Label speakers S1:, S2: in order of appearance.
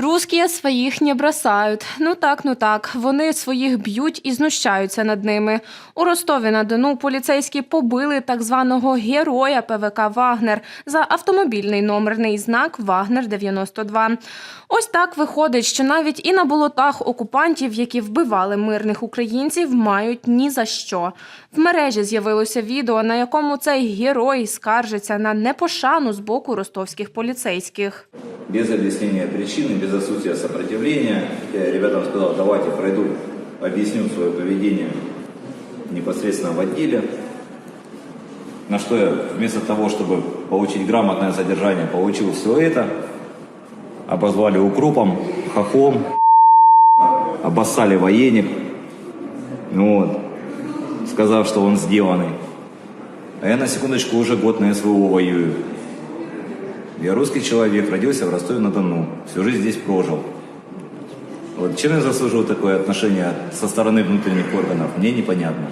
S1: Русські своїх не бросають. Ну так, ну так. Вони своїх б'ють і знущаються над ними. У Ростові на Дону поліцейські побили так званого героя ПВК Вагнер за автомобільний номерний знак Вагнер 92. Ось так виходить, що навіть і на болотах окупантів, які вбивали мирних українців, мають ні за що. В мережі з'явилося відео, на якому цей герой скаржиться на непошану з боку ростовських поліцейських.
S2: Без объяснения причины, без отсутствия сопротивления. Я ребятам сказал, давайте пройду, объясню свое поведение непосредственно в отделе. На что я вместо того, чтобы получить грамотное содержание, получил все это. Обозвали укропом, хохлом, обоссали военник. Ну вот, сказав, что он сделанный. А я на секундочку уже год на СВО воюю. Я русский человек, родился в Ростове-на-Дону, всю жизнь здесь прожил. Вот чем я заслужил такое отношение со стороны внутренних органов, мне непонятно.